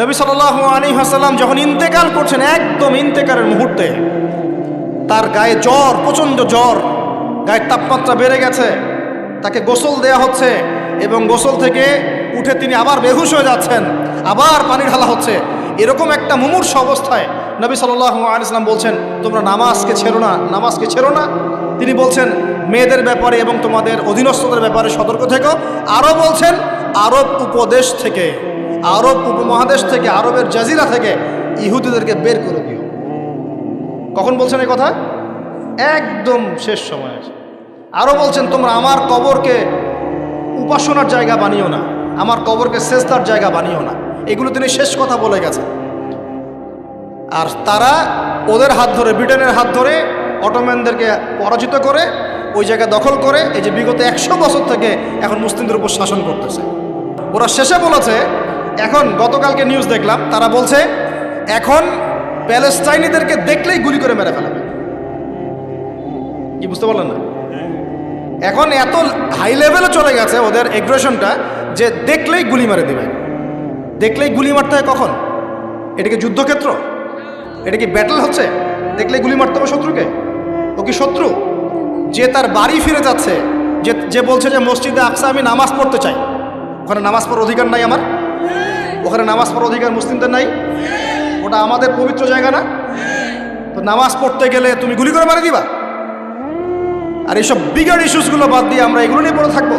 নবী সাল্লাহ আলী হাসাল্লাম যখন ইন্তেকাল করছেন একদম ইন্তেকালের মুহূর্তে, তার গায়ে জ্বর, প্রচণ্ড জ্বর, গায়ের তাপমাত্রা বেড়ে গেছে, তাকে গোসল দেয়া হচ্ছে এবং গোসল থেকে উঠে তিনি আবার বেহুশ হয়ে যাচ্ছেন, আবার পানি ঢালা হচ্ছে। এরকম একটা মুমূর্ষ অবস্থায় নবী সাল্লাহ আলিয়াল্লাম বলছেন, তোমরা নামাজকে ছেড়ো না, নামাজকে ছেড়ো না। তিনি বলছেন, মেয়েদের ব্যাপারে এবং তোমাদের অধীনস্থদের ব্যাপারে সতর্ক থেকো। আরও বলছেন, আরব উপদেশ থেকে আরব উপমহাদেশ থেকে, আরবের জাজিরা থেকে ইহুদিদেরকে বের করে দিও। কখন বলছেন এই কথা? একদম শেষ সময় আছে। আরও বলছেন, তোমরা আমার কবরকে উপাসনার জায়গা বানিও না। আমার কবরকে শেষদার জায়গা বানিও না। এগুলো তিনি শেষ কথা বলে গেছেন। আর তারা ওদের হাত ধরে, ব্রিটেনের হাত ধরে অটোম্যানদেরকে পরাজিত করে, ওই জায়গা দখল করে, এই যে বিগত একশো বছর থেকে এখন মুসলিমদের উপর শাসন করতেছে। ওরা শেষে বলেছে এখন গতকালকে নিউজ দেখলাম, তারা বলছে, এখন প্যালেস্টাইনিদেরকে দেখলেই গুলি করে মেরে ফেলাবে। কি বুঝতে পারলেন না? এখন এত হাই লেভেলে চলে গেছে ওদের এগ্রেশনটা যে দেখলেই গুলি মারে দেবে। দেখলেই গুলি মারতে হয় কখন? এটা কি যুদ্ধক্ষেত্র? এটা কি ব্যাটল হচ্ছে? দেখলেই গুলি মারতে হবে শত্রুকে? ও কি শত্রু? যে তার বাড়ি ফিরে যাচ্ছে, যে যে বলছে যে মসজিদে আকসা আমি নামাজ পড়তে চাই। ওখানে নামাজ পড়ার অধিকার নাই আমার। ওখানে নামাজ পড়ার অধিকার মুসলিমদের নাই? ওটা আমাদের পবিত্র জায়গা না? তো নামাজ পড়তে গেলে তুমি গুলি করে মারে দিবা? আর এইসব বিগার ইস্যুসগুলো বাদ দিয়ে আমরা এগুলো নিয়ে পড়ে থাকব।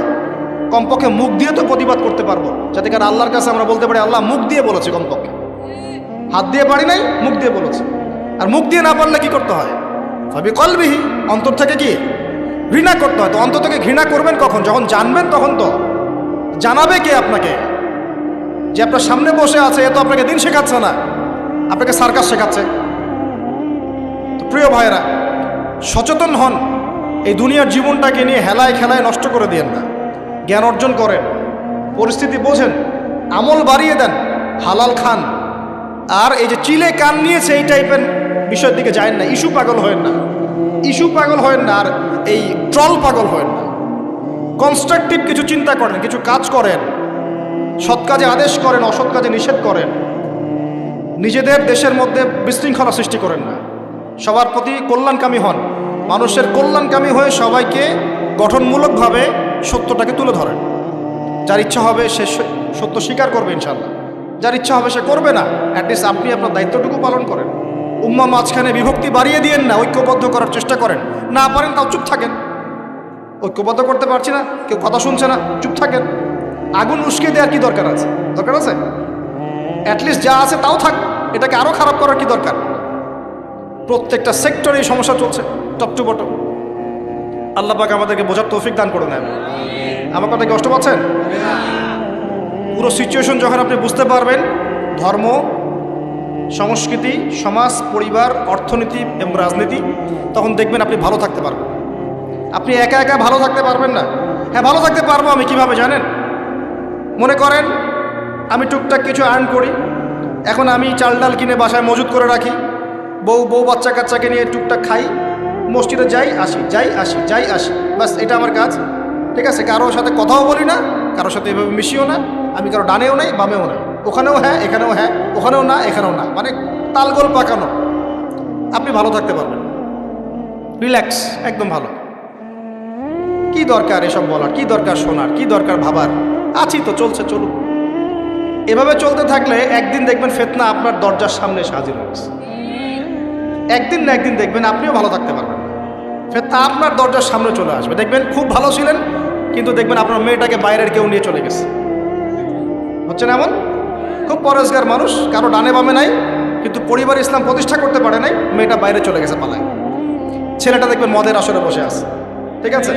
কমপক্ষে মুখ দিয়ে তো প্রতিবাদ করতে পারব। যাতে কারণ আল্লাহর কাছে আমরা বলতে পারি, আল্লাহ মুখ দিয়ে বলেছে কমপক্ষে। হাত দিয়ে পারি নাই, মুখ দিয়ে বলেছে। আর মুখ দিয়ে না পারলে কি করতে হয়? সবই কলবিহি, অন্তর থেকে কি? ঘৃণা করতে হয়। তো অন্তর থেকে ঘৃণা করবেন কখন? যখন জানবেন তখন তো। জানাবে কে আপনাকে? যে আপনার সামনে বসে আছে, এ তো আপনাকে দিন শেখাচ্ছে না। আপনাকে সার্কাস শেখাচ্ছে। তো প্রিয় ভাইরা সচেতন হন। এই দুনিয়ার জীবনটাকে নিয়ে হেলায় খেলায় নষ্ট করে দিয়েন না। জ্ঞান অর্জন করেন। পরিস্থিতি বোঝেন। আমল বাড়িয়ে দেন। হালাল খান। আর এই যে চিলে কান নিয়েছে, এই টাইপের বিষয়ের দিকে যায় না। ইস্যু পাগল হয় না। ইস্যু পাগল হয় না, আর এই ট্রল পাগল হয় না। কনস্ট্রাকটিভ কিছু চিন্তা করেন, কিছু কাজ করেন। সৎ কাজে আদেশ করেন, অসৎ কাজে নিষেধ করেন। নিজেদের দেশের মধ্যে বিশৃঙ্খলা সৃষ্টি করেন না। সবার প্রতি কল্যাণকামী হন। মানুষের কল্যাণকামী হয়ে সবাইকে গঠনমূলকভাবে সত্যটাকে তুলে ধরেন। যার ইচ্ছা হবে সে সত্য স্বীকার করবে ইনশাল্লাহ যার ইচ্ছা হবে সে করবে না অ্যাটলিস্ট আপনি আপনার দায়িত্বটুকু পালন করেন। উম্মা মাঝখানে বিভক্তি বাড়িয়ে দিয়েন না, ঐক্যবদ্ধ করার চেষ্টা করেন। না পারেন তাও চুপ থাকেন। ঐক্যবদ্ধ করতে পারছি না, কেউ কথা শুনছে না, চুপ থাকেন। আগুন উস্কে দেওয়ার কি দরকার আছে? দরকার আছে? অ্যাটলিস্ট যা আছে তাও থাক, এটাকে আরও খারাপ করার কি দরকার? প্রত্যেকটা সেক্টরে এই সমস্যা চলছে টপ টু বটম আল্লাহ পাক আমাদেরকে বোঝার তৌফিক দান করে নেন আমার কথা কষ্ট পাচ্ছেন পুরো সিচুয়েশন যখন আপনি বুঝতে পারবেন, ধর্ম, সংস্কৃতি, সমাজ, পরিবার, অর্থনীতি এবং রাজনীতি, তখন দেখবেন আপনি ভালো থাকতে পারবেন। আপনি একা একা ভালো থাকতে পারবেন না। হ্যাঁ ভালো থাকতে পারব আমি কীভাবে জানেন? মনে করেন, আমি টুকটাক কিছু আর্ন করি। এখন আমি চাল ডাল কিনে বাসায় মজুত করে রাখি। বউ বউ বাচ্চা কাচ্চাকে নিয়ে টুকটাক খাই। মসজিদে যাই আসি যাই আসি যাই আসি। বাস এটা আমার কাজ। ঠিক আছে, কারোর সাথে কথাও বলি না, কারোর সাথে এভাবে মিশিও না। আমি কারও ডানেও নাই, বামেও নাই। ওখানেও হ্যাঁ এখানেও হ্যাঁ ওখানেও না, এখানেও না। মানে তালগোল পাকানো। আপনি ভালো থাকতে পারবেন। রিল্যাক্স, একদম ভালো। কি দরকার এসব বলার? কি দরকার শোনার? কি দরকার ভাবার? আছি তো, চলছে চলুক এভাবে চলতে থাকলে একদিন দেখবেন ফেতনা আপনার দরজার সামনে এসে হাজির হয়েছে একদিন না একদিন দেখবেন আপনিও ভালো থাকতে পারবেন ফেতনা আপনার দরজার সামনে চলে আসবে। দেখবেন খুব ভালো ছিলেন, কিন্তু দেখবেন আপনার মেয়েটাকে বাইরের কেউ নিয়ে চলে গেছে। হচ্ছে না এমন? খুব পরেশগার মানুষ, কারও ডানে বামে নাই, কিন্তু পরিবার ইসলাম প্রতিষ্ঠা করতে পারে নাই, মেয়েটা বাইরে চলে গেছে পালায়। ছেলেটা দেখবেন মদের আসরে বসে আছে। ঠিক আছে?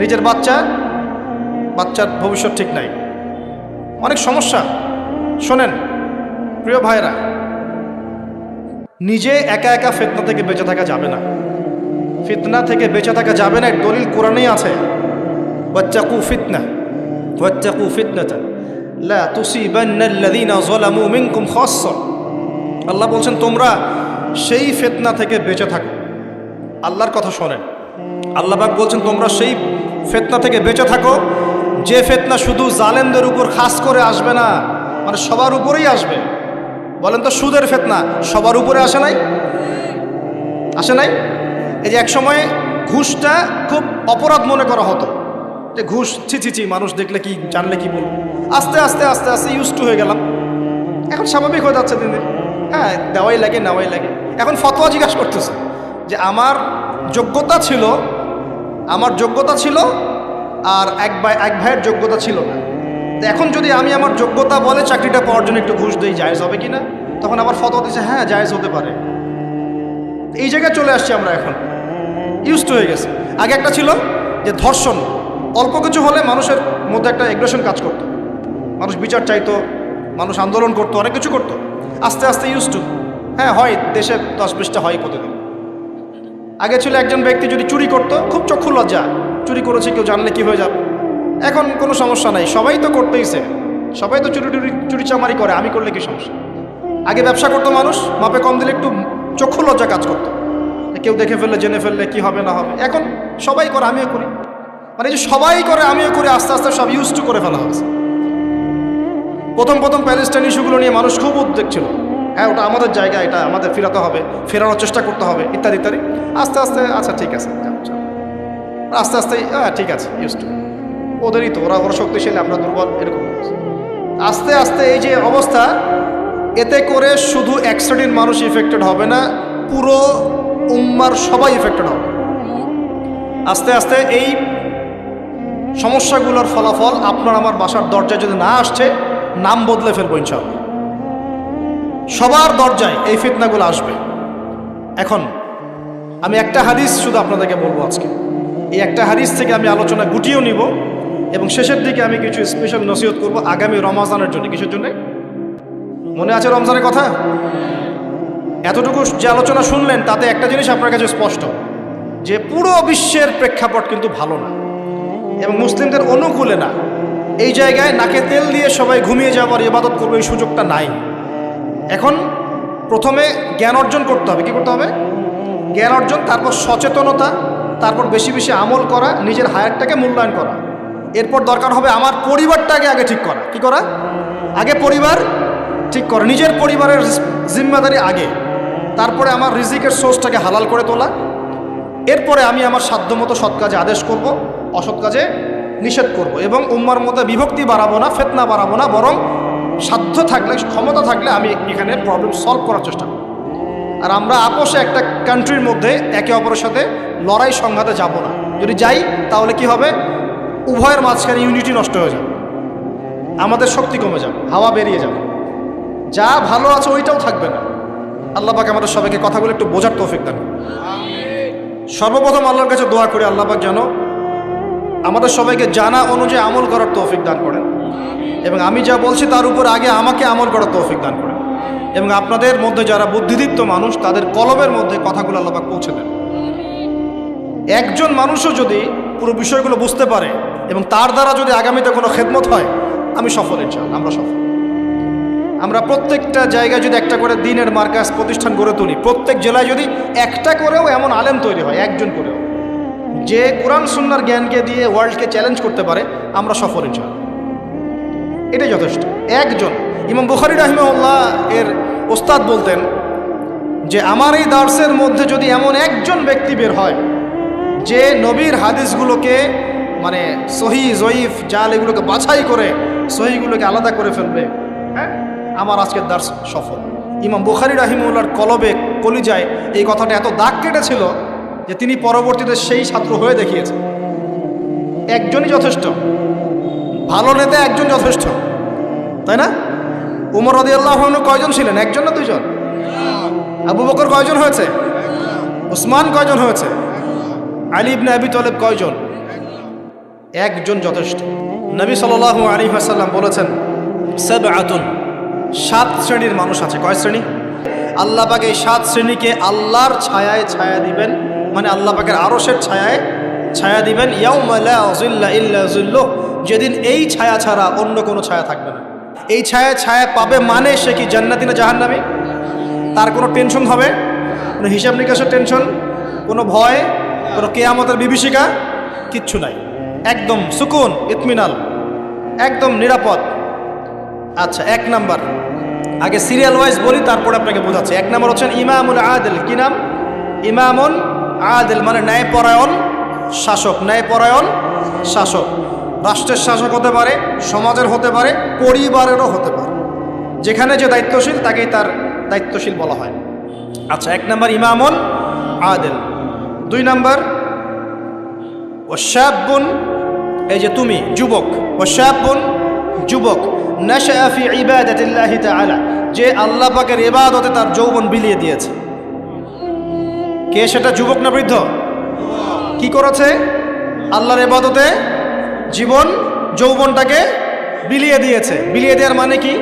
নিজের বাচ্চা বাচ্চার ভবিষ্যৎ ঠিক নাই। অনেক সমস্যা। শোনেন, প্রিয় ভাইরা নিজে একা একা ফিতনা থেকে বেঁচে থাকা যাবে না। ফিতনা থেকে বেঁচে থাকা যাবে না দলিল কোরআনেই আছে। ওয়াত্তাকু ফিতনা, ওয়াত্তাকু ফিতনাতা। লা তুসিবান্নাল্লাযীনা মিনকুম আল্লাহ বলছেন, তোমরা সেই ফিতনা থেকে বেঁচে থাকো। আল্লাহর কথা শোনেন। আল্লাহ পাক বলছেন, তোমরা সেই ফেতনা থেকে বেঁচে থাকো যে ফেতনা শুধু জালেমদের উপর খাস করে আসবে না মানে সবার উপরেই আসবে। বলেন তো সুদের ফেতনা সবার উপরে আসে নাই? আসে নাই? এই যে এক সময় ঘুষটা খুব অপরাধ মনে করা হতো। যে ঘুষ, ছি ছি ছি, মানুষ দেখলে কি, জানলে কি বলব? আস্তে আস্তে আস্তে আস্তে ইউজ টু হয়ে গেলাম। এখন স্বাভাবিক হয়ে যাচ্ছে দিন। হ্যাঁ দেওয়াই লাগে, নেওয়াই লাগে। এখন ফতোয়া জিজ্ঞাসা করতেছে যে, আমার যোগ্যতা ছিল, আমার যোগ্যতা ছিল আর এক ভাই এক ভাইয়ের যোগ্যতা ছিল না। তো এখন যদি আমি আমার যোগ্যতা বলে চাকরিটা পাওয়ার জন্য একটু ঘুষ দিই, জায়েজ হবে কি না? তখন আবার ফতোয়া দিচ্ছে হ্যাঁ জায়েজ হতে পারে। এই জায়গায় চলে আসছি আমরা এখন। ইউজড হয়ে গেছে। আগে একটা ছিল যে ধর্ষণ। অল্প কিছু হলে মানুষের মধ্যে একটা এগ্রেশন কাজ করতো। মানুষ বিচার চাইতো, মানুষ আন্দোলন করতো, অনেক কিছু করতো। আস্তে আস্তে ইউজ টু হ্যাঁ হয়, দেশে দশ বিশটা হয় প্রতিদিন। আগে ছিল একজন ব্যক্তি যদি চুরি করতো, খুব চক্ষু লজ্জা। চুরি করেছে, কেউ জানলে কি হয়ে যাবে? এখন কোনো সমস্যা নাই, সবাই তো করতেইছে। সবাই তো চুরি টুরি, চুরি চামারি করে, আমি করলে কি সমস্যা? আগে ব্যবসা করতো মানুষ, মাপে কম দিলে একটু চক্ষু লজ্জা কাজ করতো। কেউ দেখে ফেললে, জেনে ফেললে কি হবে না হবে? এখন সবাই করে, আমিও করি। মানে যে সবাই করে, আমিও করি, আস্তে আস্তে সব ইউজ টু করে ফেলা হয়েছে। প্রথম প্রথম প্যালেস্টাইন ইস্যুগুলো নিয়ে মানুষ খুব উদ্বেগ ছিল। হ্যাঁ ওটা আমাদের জায়গা, এটা আমাদের ফেরাতে হবে, ফেরানোর চেষ্টা করতে হবে, ইত্যাদি ইত্যাদি। আস্তে আস্তে আচ্ছা ঠিক আছে। আস্তে আস্তে হ্যাঁ ঠিক আছে ইউজ টু ওদেরই তো, ওরা ওরা শক্তিশালী, আমরা দুর্বল, এরকম আস্তে আস্তে এই যে অবস্থা, এতে করে শুধু এক শ্রেণির মানুষ ইফেক্টেড হবে না, পুরো উম্মার সবাই ইফেক্টেড হবে। আস্তে আস্তে এই সমস্যাগুলোর ফলাফল আপনার আমার বাসার দরজায় যদি না আসছে, নাম বদলে ফেলব ইনশাল্লাহ সবার দরজায় এই ফিতনাগুলো আসবে। এখন, আমি একটা হাদিস শুধু আপনাদেরকে বলব আজকে। এই একটা হারিস থেকে আমি আলোচনা গুটিয়েও নিব এবং শেষের দিকে আমি কিছু স্পেশাল নসিহত করব আগামী রমাজানের জন্য। কিসের জন্য? মনে আছে রমজানের কথা? এতটুকু যে আলোচনা শুনলেন, তাতে একটা জিনিস আপনার কাছে স্পষ্ট। যে পুরো বিশ্বের প্রেক্ষাপট কিন্তু ভালো না এবং মুসলিমদের অনুকূলে না। এই জায়গায় নাকে তেল দিয়ে সবাই ঘুমিয়ে যাওয়ার ইবাদত করবে, এই সুযোগটা নাই। এখন প্রথমে জ্ঞান অর্জন করতে হবে। কি করতে হবে? জ্ঞান অর্জন, তারপর সচেতনতা তারপর বেশি বেশি আমল করা, নিজের হায়ারটাকে মূল্যায়ন করা। এরপর দরকার হবে আমার পরিবারটাকে আগে ঠিক করা। কি করা? আগে পরিবার ঠিক করা, নিজের পরিবারের জিম্মাদারি আগে। তারপরে আমার রিজিকের সোর্সটাকে হালাল করে তোলা। এরপরে আমি আমার সাধ্যমতো সৎ কাজে আদেশ করব, অসৎ কাজে নিষেধ করব এবং উম্মার মধ্যে বিভক্তি বাড়াবো না, ফেতনা বাড়াবো না, বরং সাধ্য থাকলে, ক্ষমতা থাকলে আমি এখানে প্রবলেম সলভ করার চেষ্টা করব। আর আমরা আপোষে একটা কান্ট্রির মধ্যে একে অপরের সাথে লড়াই সংঘাতে যাব না। যদি যাই, তাহলে কি হবে? উভয়ের মাঝখানে ইউনিটি নষ্ট হয়ে যাবে। আমাদের শক্তি কমে যাবে, হাওয়া বেরিয়ে যাবে। যা ভালো আছে ওইটাও থাকবে না। আল্লাহ পাক আমাদের সবাইকে কথাগুলো একটু বোঝার তৌফিক দেন সর্বপ্রথম আল্লাহর কাছে দোয়া করি, আল্লাহ পাক যেন আমাদের সবাইকে জানা অনুযায়ী আমল করার তৌফিক দান করেন। এবং আমি যা বলছি তার উপর আগে আমাকে আমল করার তৌফিক দান করেন। এবং আপনাদের মধ্যে যারা বুদ্ধিদীপ্ত মানুষ, তাদের কলমের মধ্যে কথাগুলো আল্লাহ পাক পৌঁছে দেন। একজন মানুষও যদি পুরো বিষয়গুলো বুঝতে পারে এবং তার দ্বারা যদি আগামীতে কোনো খেদমত হয়, আমি সফল ইনশাল আমরা সফল। আমরা প্রত্যেকটা জায়গায় যদি একটা করে দিনের মার্কাস প্রতিষ্ঠান গড়ে তুলি, প্রত্যেক জেলায় যদি একটা করেও এমন আলেম তৈরি হয়, একজন করেও, যে কোরআন সুন্নার জ্ঞানকে দিয়ে ওয়ার্ল্ডকে চ্যালেঞ্জ করতে পারে, আমরা সফল ইনশাল এটাই যথেষ্ট। একজন ইমাম বুখারি রাহিমাউল্লাহ এর ওস্তাদ বলতেন যে, আমার এই দার্সের মধ্যে যদি এমন একজন ব্যক্তি বের হয়, যে নবীর হাদিসগুলোকে মানে সহি, জয়ীফ, জাল এগুলোকে বাছাই করে, সহিগুলোকে আলাদা করে ফেলবে হ্যাঁ? আমার আজকের দার্স সফল। ইমাম বুখারি রাহিমউল্লার কলবে কলিজায় এই কথাটা এত দাগ কেটেছিল যে, তিনি পরবর্তীতে সেই ছাত্র হয়ে দেখিয়েছেন। একজনই যথেষ্ট, ভালো নেতা একজন যথেষ্ট, তাই না? উমর রদি আল্লাহ কয়জন ছিলেন? একজন না দুইজন? আবু বকর কয়জন হয়েছে? উসমান কয়জন হয়েছে? আলী ইবনে আবি তলেব কয়জন? একজন যথেষ্ট। নবী সাল আলী হাসাল্লাম বলেছেন সেব আতুন সাত শ্রেণির মানুষ আছে। কয় শ্রেণি? আল্লাহ পাক এই সাত শ্রেণীকে আল্লাহর ছায়ায় ছায়া দিবেন। মানে আল্লাহ পাকের আরসের ছায়ায় ছায়া দিবেন। ইয়াউমাল্লাহ যেদিন এই ছায়া ছাড়া অন্য কোনো ছায়া থাকবে না। এই ছায়া ছায়া পাবে মানে সে কি জান্নাতি না জাহান্নামী? তার কোনো টেনশন হবে? কোনো হিসাব নিকাশের টেনশন কোনো ভয়? কোনো কেয়ামতের বিভীষিকা? কিচ্ছু নাই। একদম সুকুন, ইতমিনাল, একদম নিরাপদ। আচ্ছা এক নাম্বার। আগে সিরিয়াল ওয়াইজ বলি, তারপরে আপনাকে বোঝাচ্ছি। এক নাম্বার হচ্ছেন ইমামুল আদেল। কি নাম? ইমামুন আদেল মানে ন্যায়পরায়ণ শাসক। ন্যায়পরায়ণ শাসক। রাষ্ট্রের শাসক হতে পারে, সমাজের হতে পারে, পরিবারেরও হতে পারে। যেখানে যে দায়িত্বশীল, তাকেই তার দায়িত্বশীল বলা হয়। আচ্ছা এক নাম্বার ইমামুন আদেল। দুই নাম্বার, ওয়াশাবুন, এই যে তুমি, যুবক, ওয়াশাবুন, যুবক যে আল্লাহ পাকের ইবাদতে তার যৌবন বিলিয়ে দিয়েছে। কে সেটা, যুবক না বৃদ্ধ? কি করেছে? আল্লাহর ইবাদতে জীবন যৌবনটাকে বিলিয়ে দিয়েছে। বিলিয়ে দেওয়ার মানে কি?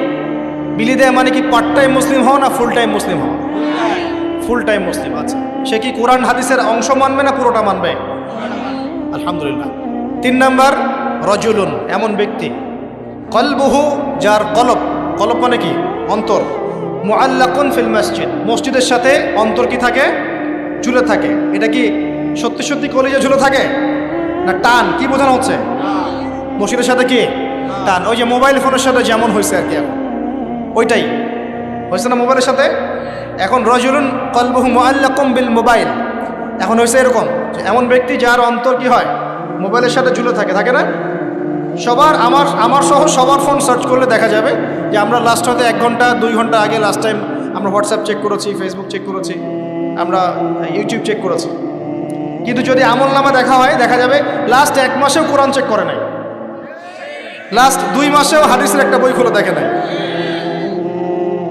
বিলিয়ে দেওয়া মানে কি পার্ট টাইম মুসলিম হও না ফুল টাইম মুসলিম হও ফুল টাইম মুসলিম আছে সে কি কোরআন হাদিসের অংশ মানবে না পুরোটা মানবে? আলহামদুলিল্লাহ। তিন নাম্বার, রজুলুন, এমন ব্যক্তি। কলবহু, যার কলব কলব মানে কি? অন্তর। মুআল্লাকুন ফিল মসজিদ। মসজিদের সাথে অন্তর কি থাকে? ঝুলে থাকে। এটা কি সত্যি সত্যি কলেজে ঝুলে থাকে? না টান? কি বোঝানো হচ্ছে? মসজিদের সাথে কি? টান ওই যে মোবাইল ফোনের সাথে যেমন হয়েছে আর কি এখন। ওইটাই। হয়েছে না মোবাইলের সাথে? এখন রজুলুন কলবহু মুআল্লাকুম বিল মোবাইল। এখন হয়েছে এরকম যে এমন ব্যক্তি যার অন্তর কি হয়? মোবাইলের সাথে ঝুলে থাকে থাকে না? সবার আমার আমার সহ সবার ফোন সার্চ করলে দেখা যাবে যে আমরা লাস্ট হয়তো এক ঘণ্টা, দুই ঘণ্টা আগে লাস্ট টাইম আমরা হোয়াটসঅ্যাপ চেক করেছি ফেসবুক চেক করেছি, আমরা ইউটিউব চেক করেছি। কিন্তু যদি আমল নামা দেখা হয়, দেখা যাবে লাস্ট এক মাসেও কোরআন চেক করে নাই। লাস্ট দুই মাসেও হাদিসের একটা বই খুলে দেখে নাই।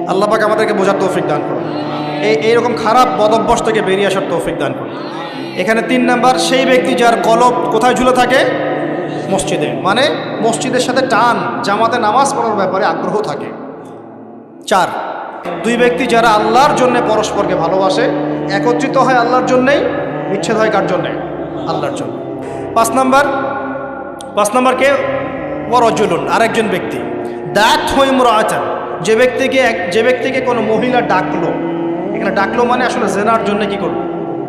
আল্লাহ পাক আমাদেরকে বোঝার তৌফিক দান করুন। এই, এইরকম খারাপ বদভ্যাস থেকে বেরিয়ে আসার তৌফিক দান করুন। এখানে তিন নাম্বার, সেই ব্যক্তি যার কলব কোথায় ঝুলে থাকে? মসজিদে। মানে মসজিদের সাথে টান, জামাতে নামাজ পড়ার ব্যাপারে আগ্রহ থাকে। চার, দুই ব্যক্তি যারা আল্লাহর জন্য পরস্পরকে ভালোবাসে, একত্রিত হয় আল্লাহর জন্যেই, বিচ্ছেদ হয় কার জন্যে? আল্লাহর জন্য। পাঁচ নাম্বার, পাঁচ নাম্বারকে ওয়ারজুলুন আরেকজন ব্যক্তি। দ্যাট হইম রাচান যে ব্যক্তিকে এক- যে ব্যক্তিকে কোনো মহিলা ডাকলো, এখানে ডাকলো মানে আসলে জেনার জন্য কি করল?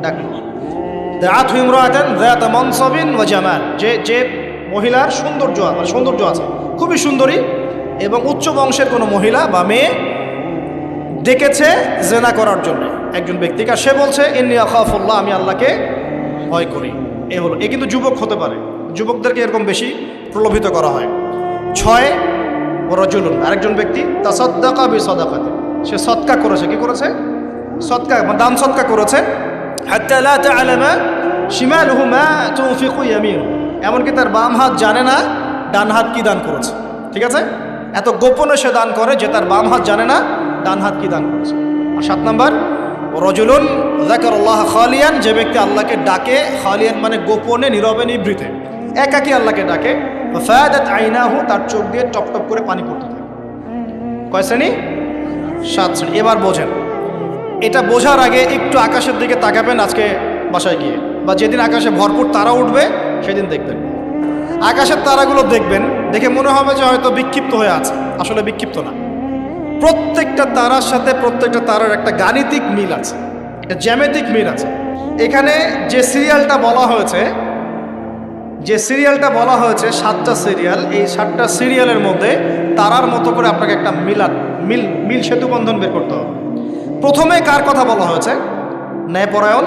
ডাকলো। দ্যাট হইম রাচান দ্যাট মনসবিন ও জামাল, যে যে মহিলার সৌন্দর্য মানে সৌন্দর্য আছে, খুবই সুন্দরী এবং উচ্চ বংশের কোনো মহিলা বা মেয়ে ডেকেছে জেনা করার জন্য। একজন ব্যক্তিকে আর সে বলছে, ইন্নি আখাফুল্লাহ, আমি আল্লাহকে ভয় করি। এ হলো। এ কিন্তু যুবক হতে পারে। যুবকদেরকে এরকম বেশি প্রলোভিত করা হয়। ছয় রজুলুন আরেকজন ব্যক্তি তা সদ্দাকা বি সদাকাতে সে সৎকা করেছে, কি করেছে? সৎকা মানে দান সৎকা করেছে। এমনকি তার বাম হাত জানে না, ডান হাত কি দান করেছে। ঠিক আছে? এত গোপনে সে দান করে যে তার বাম হাত জানে না, ডান হাত কি দান করেছে। আর সাত নম্বর রজুলুন আল্লাহ খালিয়ান, যে ব্যক্তি আল্লাহকে ডাকে, খালিয়ান মানে গোপনে, নীরবে, নিভৃতে। একাকি আল্লাহকে ডাকে। ফায়াদাত আইনাহু, তার চোখ দিয়ে টপ টপ করে পানি পড়তে থাকে। কয় শ্রেণি? সাত শ্রেণি। এবার বোঝেন। এটা বোঝার আগে একটু আকাশের দিকে তাকাবেন আজকে বাসায় গিয়ে। বা যেদিন আকাশে ভরপুর তারা উঠবে, সেদিন দেখবেন। আকাশের তারাগুলো দেখবেন, দেখে মনে হবে যে হয়তো বিক্ষিপ্ত হয়ে আছে। আসলে বিক্ষিপ্ত না। প্রত্যেকটা তারার সাথে প্রত্যেকটা তারার একটা গাণিতিক মিল আছে। একটা জ্যামেতিক মিল আছে। এখানে যে সিরিয়ালটা বলা হয়েছে যে সিরিয়ালটা বলা হয়েছে, সাতটা সিরিয়াল, এই সাতটা সিরিয়ালের মধ্যে তারার মতো করে আপনাকে একটা মিলাদ, মিল মিল সেতু বন্ধন বের করতে হবে। প্রথমে কার কথা বলা হয়েছে? ন্যায়পরায়ণ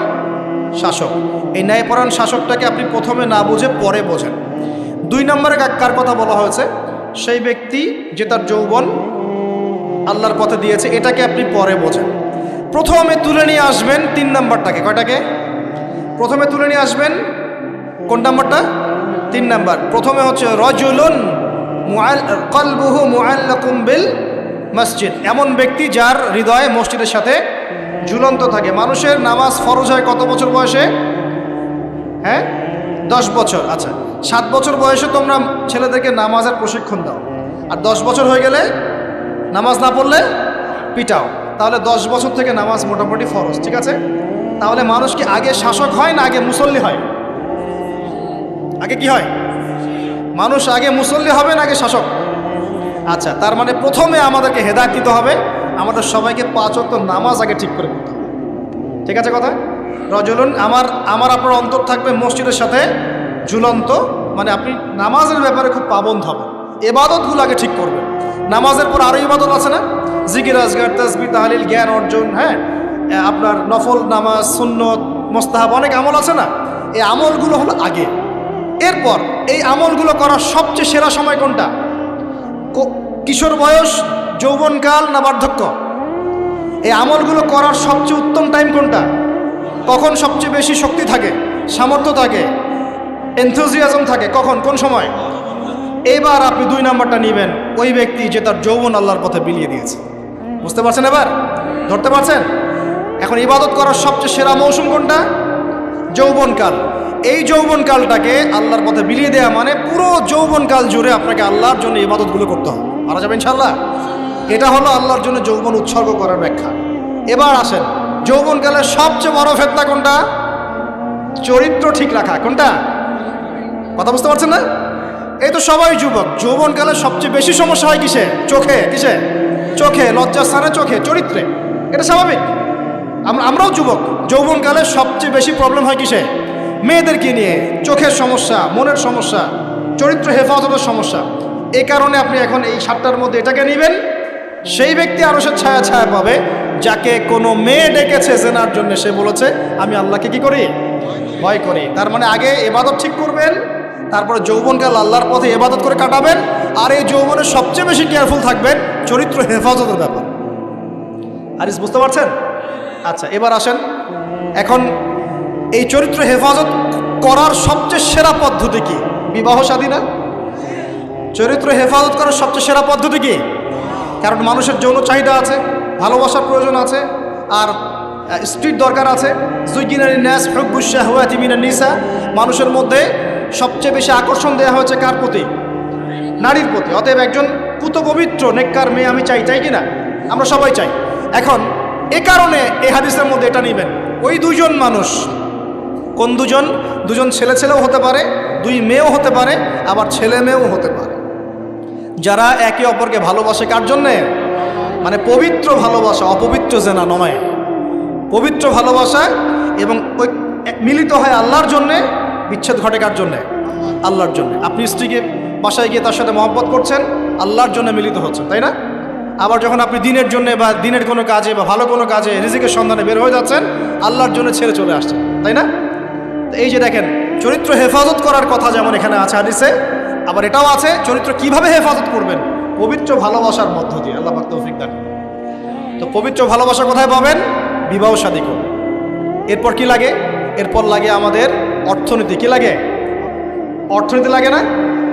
শাসক। এই ন্যায়পরায়ণ শাসকটাকে আপনি প্রথমে না বুঝে পরে বোঝেন। দুই নম্বরে কার কথা বলা হয়েছে? সেই ব্যক্তি যে তার যৌবন আল্লাহর পথে দিয়েছে, এটাকে আপনি পরে বোঝেন। প্রথমে তুলে নিয়ে আসবেন তিন নম্বরটাকে। কয়টাকে? প্রথমে তুলে নিয়ে আসবেন কোন নাম্বারটা? তিন নাম্বার। প্রথমে হচ্ছে রজুলুন কলবুহু মুআল্লাকুম মসজিদ। এমন ব্যক্তি যার হৃদয় মসজিদের সাথে ঝুলন্ত থাকে। মানুষের নামাজ ফরজ হয় কত বছর বয়সে? হ্যাঁ? দশ বছর। আচ্ছা সাত বছর বয়সে তোমরা ছেলেদেরকে নামাজের প্রশিক্ষণ দাও। আর দশ বছর হয়ে গেলে নামাজ না পড়লে পিটাও। তাহলে দশ বছর থেকে নামাজ মোটামুটি ফরজ, ঠিক আছে? তাহলে মানুষ কি আগে শাসক হয় না আগে মুসল্লি হয়? আগে কি হয়? মানুষ আগে মুসল্লি হবে না আগে শাসক? আচ্ছা তার মানে প্রথমে আমাদেরকে হেদায়ত দিতে হবে, আমাদের সবাইকে পাঁচ অক্ত নামাজ আগে ঠিক করে করতে হবে। ঠিক আছে কথা? রজলুন, আমার আমার আপনার অন্তর থাকবে মসজিদের সাথে ঝুলন্ত মানে আপনি নামাজের ব্যাপারে খুব পাবন্ধ হবে এবাদতগুলো আগে ঠিক করবেন। নামাজের পর আরও ইবাদত আছে না? জিকির, আজগার তসবি তাহলিল, জ্ঞান অর্জন হ্যাঁ? আপনার নফল নামাজ, সুন্নত, মোস্তাহাব, অনেক আমল আছে না? এই আমলগুলো হলো আগে। এরপর এই আমলগুলো করার সবচেয়ে সেরা সময় কোনটা? কিশোর বয়স, যৌবনকাল না বার্ধক্য? এই আমলগুলো করার সবচেয়ে উত্তম টাইম কোনটা? কখন সবচেয়ে বেশি শক্তি থাকে, সামর্থ্য থাকে এনথুজিয়াজম থাকে, কখন, কোন সময়? এবার আপনি দুই নাম্বারটা নেবেন, ওই ব্যক্তি যে তার যৌবন আল্লাহর পথে বিলিয়ে দিয়েছে। বুঝতে পারছেন এবার? ধরতে পারছেন? এখন ইবাদত করার সবচেয়ে সেরা মৌসুম কোনটা? যৌবনকাল। এই যৌবনকালটাকে আল্লাহর পথে বিলিয়ে দেওয়া মানে পুরো যৌবনকাল জুড়ে আপনাকে আল্লাহর জন্য ইবাদতগুলো করতে হবে। মারা যাবে ইনশাল্লাহ এটা হলো আল্লাহর জন্য যৌবন উৎসর্গ করার ব্যাখ্যা। এবার আসেন যৌবনকালের সবচেয়ে বড় ফেতনা কোনটা? চরিত্র ঠিক রাখা। কোনটা? কথা বুঝতে পারছেন না? এই তো সবাই যুবক যৌবনকালে সবচেয়ে বেশি সমস্যা হয় কিসে? চোখে কিসে? চোখে, লজ্জাস্থানে চোখে, চরিত্রে। এটা স্বাভাবিক। আমরা আমরাও যুবক যৌবনকালে সবচেয়ে বেশি প্রবলেম হয় কিসে? মেয়েদেরকে নিয়ে চোখের সমস্যা, মনের সমস্যা, চরিত্র হেফাজতের সমস্যা এই কারণে আপনি এখন এই সাতটার মধ্যে এটাকে নেবেন। সেই ব্যক্তি আরও সে ছায়া ছায়া পাবে, যাকে কোনো মেয়ে ডেকেছে জেনার জন্য, সে বলেছে, আমি আল্লাহকে কি করি? ভয় করি। তার মানে আগে এবাদত ঠিক করবেন, তারপরে যৌবনকাল আল্লাহর পথে এবাদত করে কাটাবেন, আর এই যৌবনে সবচেয়ে বেশি কেয়ারফুল থাকবেন চরিত্র হেফাজতের ব্যাপার। আরিস বুঝতে পারছেন? আচ্ছা এবার আসেন। এখন এই চরিত্র হেফাজত করার সবচেয়ে সেরা পদ্ধতি কি? বিবাহ সাদী না? চরিত্র হেফাজত করার সবচেয়ে সেরা পদ্ধতি কি? কারণ মানুষের যৌন চাহিদা আছে, ভালোবাসার প্রয়োজন আছে, আর স্ট্রিট দরকার আছে। নিসা মানুষের মধ্যে সবচেয়ে বেশি আকর্ষণ দেওয়া হয়েছে কার প্রতি? নারীর প্রতি। অতএব একজন পুত পবিত্র নেককার মেয়ে আমি চাই চাই কি না? আমরা সবাই চাই। এখন, এ কারণে এই হাদিসের মধ্যে এটা নেবেন। ওই দুজন মানুষ কোন দুজন? দুজন ছেলে ছেলেও হতে পারে, দুই মেয়েও হতে পারে, আবার ছেলে মেয়েও হতে পারে। যারা একে অপরকে ভালোবাসে কার জন্যে? মানে পবিত্র ভালোবাসা, অপবিত্র জেনা নয়। পবিত্র ভালোবাসা এবং ওই মিলিত হয় আল্লাহর জন্যে, বিচ্ছেদ ঘটে কার জন্যে? আল্লাহর জন্য। আপনি স্ত্রীকে বাসায় গিয়ে তার সাথে মহব্বত করছেন, আল্লাহর জন্য মিলিত হচ্ছেন, তাই না? আবার যখন আপনি দিনের জন্য বা দিনের কোনো কাজে বা ভালো কোনো কাজে, রিজিকের সন্ধানে বের হয়ে যাচ্ছেন, আল্লাহর জন্য ছেড়ে চলে আসছেন, তাই না? এই যে দেখেন, চরিত্র হেফাজত করার কথা যেমন এখানে আছে হাদিসে, আবার এটাও আছে, চরিত্র কীভাবে হেফাজত করবেন? পবিত্র ভালোবাসার মধ্য দিয়ে। আল্লাহ তৌফিক দান তো পবিত্র ভালোবাসা কোথায় পাবেন? বিবাহ শাদী করবেন এরপর কি লাগে? এরপর লাগে আমাদের অর্থনীতি। কি লাগে? অর্থনীতি লাগে না?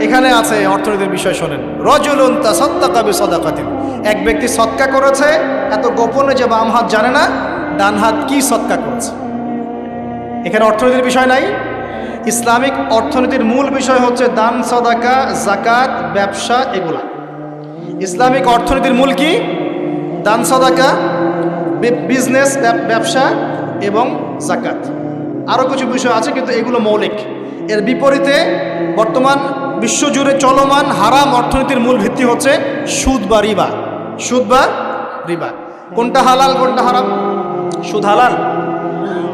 এখানে আছে অর্থনীতির বিষয় শোনেন। রজুলুন তাসাদ্দাকা বিসাদাকাতিন। এক ব্যক্তি সৎকা করেছে, এত গোপনে যে বাম হাত জানে না, ডান হাত কি সৎকা করেছে? এখানে অর্থনীতির বিষয় নাই। ইসলামিক অর্থনীতির মূল বিষয় হচ্ছে দান, সদাকা জাকাত ব্যবসা এগুলা। ইসলামিক অর্থনীতির মূল কি? দান, সদাকা বিজনেস ব্যবসা এবং জাকাত আরও কিছু বিষয় আছে কিন্তু এগুলো মৌলিক। এর বিপরীতে বর্তমান বিশ্বজুড়ে চলমান হারাম অর্থনীতির মূল ভিত্তি হচ্ছে সুদ বা রিবা। সুদ বা রিবা। কোনটা হালাল, কোনটা হারাম? সুদ হালাল।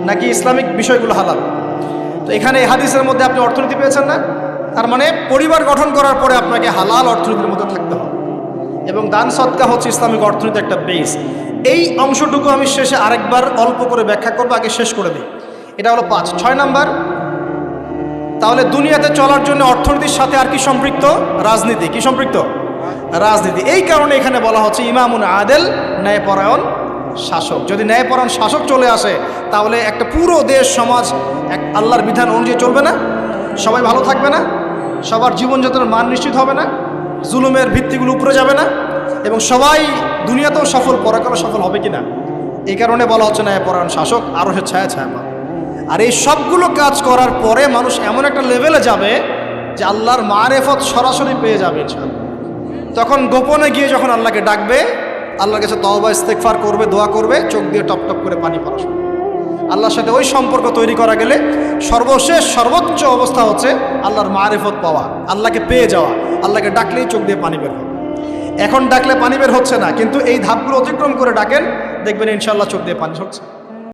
নাকি ইসলামিক বিষয়গুলো হালাল? তো এখানে হাদিসের মধ্যে আপনি অর্থনীতি পেয়েছেন না? তার মানে পরিবার গঠন করার পরে আপনাকে হালাল অর্থনীতির মধ্যে থাকতে হবে। এবং দান সৎকা হচ্ছে ইসলামিক অর্থনীতি একটা বেস এই অংশটুকু আমি শেষে আরেকবার অল্প করে ব্যাখ্যা করব, আগে শেষ করে দিই। এটা হলো পাঁচ। ছয় নাম্বার, তাহলে দুনিয়াতে চলার জন্য অর্থনীতির সাথে আর কি সম্পৃক্ত? রাজনীতি। কি সম্পৃক্ত? রাজনীতি। এই কারণে এখানে বলা হচ্ছে ইমামুন আদেল, ন্যায়পরায়ণ শাসক। যদি ন্যায়পরায়ণ শাসক চলে আসে, তাহলে একটা পুরো দেশ, সমাজ, এক আল্লাহর বিধান অনুযায়ী চলবে না। সবাই ভালো থাকবে না। সবার জীবনযাত্রার মান নিশ্চিত হবে না। জুলুমের ভিত্তিগুলো উপরে যাবে না। এবং সবাই দুনিয়াতেও সফল, পরাকালে সফল হবে কিনা এই কারণে বলা হচ্ছে ন্যায়পরায়ণ শাসক আরও সে ছায়া ছায়া আর এই সবগুলো কাজ করার পরে মানুষ এমন একটা লেভেলে যাবে যে আল্লাহর মারেফত সরাসরি পেয়ে যাবে তখন গোপনে গিয়ে যখন আল্লাহকে ডাকবে আল্লাহর কাছে তহবা ইস্তেকফার করবে, দোয়া করবে, চোখ দিয়ে টপ টপ করে পানি পড়া শুরু আল্লাহর সাথে ওই সম্পর্ক তৈরি করা গেলে সর্বশেষ, সর্বোচ্চ অবস্থা হচ্ছে আল্লাহর মারেফত পাওয়া, আল্লাহকে পেয়ে যাওয়া, আল্লাহকে ডাকলেই চোখ দিয়ে পানি বের হবে এখন ডাকলে পানি বের হচ্ছে না, কিন্তু এই ধাপগুলো অতিক্রম করে ডাকেন, দেখবেন ইনশাল্লাহ চোখ দিয়ে পানি ঝরছে।